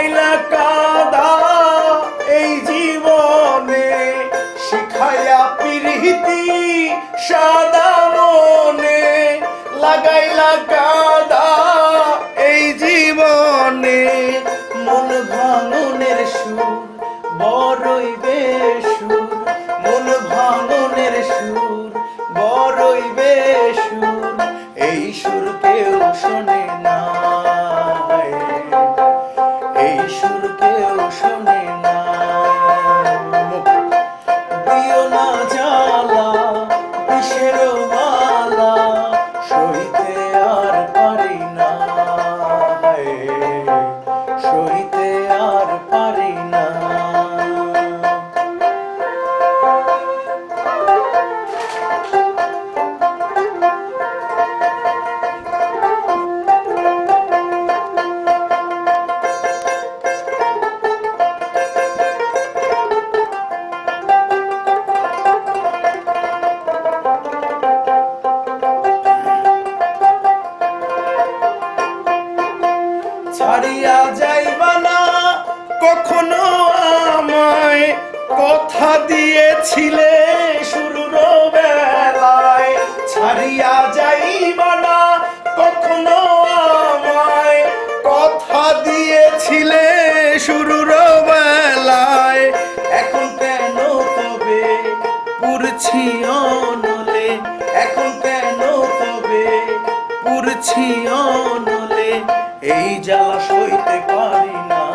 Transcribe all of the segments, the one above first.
শিখাইলা কাদা এই জীবনে শিখাইয়া পিরহিতি সাদা মনে লাগাইলা কাদা। কেউ শোনে না। ছাড়িয়া যাইবা না। কখনো আমায় কথা দিয়েছিলে শুরুর বেলায়। ছাড়িয়া যাইবা না। কখনো আমায় কথা দিয়েছিলে শুরুর বেলায়। এখন কেন তবে পুরছি অনলে? এখন কেন তবে পুরছি এই জ্বালা সইতে পারি না।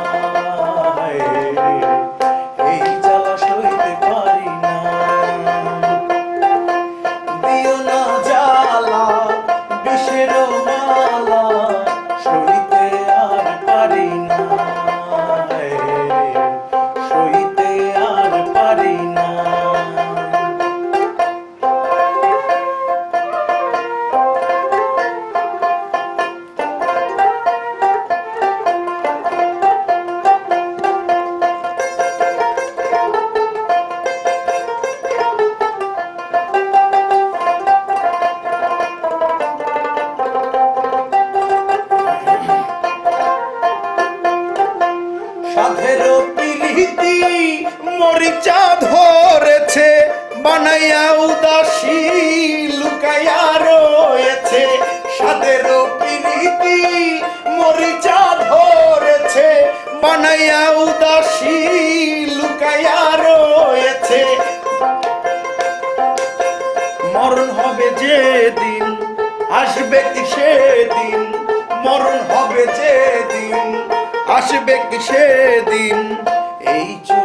মরিচা ধরেছে, বানাইয়া উদাসী লুকাইয়া রয়েছে। সাধের পিরিতি মরিচা ধরেছে, বানাইয়া উদাসী লুকাইয়া রয়েছে। মরণ হবে যেদিন, আসবে কি সেদিন মরণ হবে যেদিন, আসবে কি সেদিন এই চোখ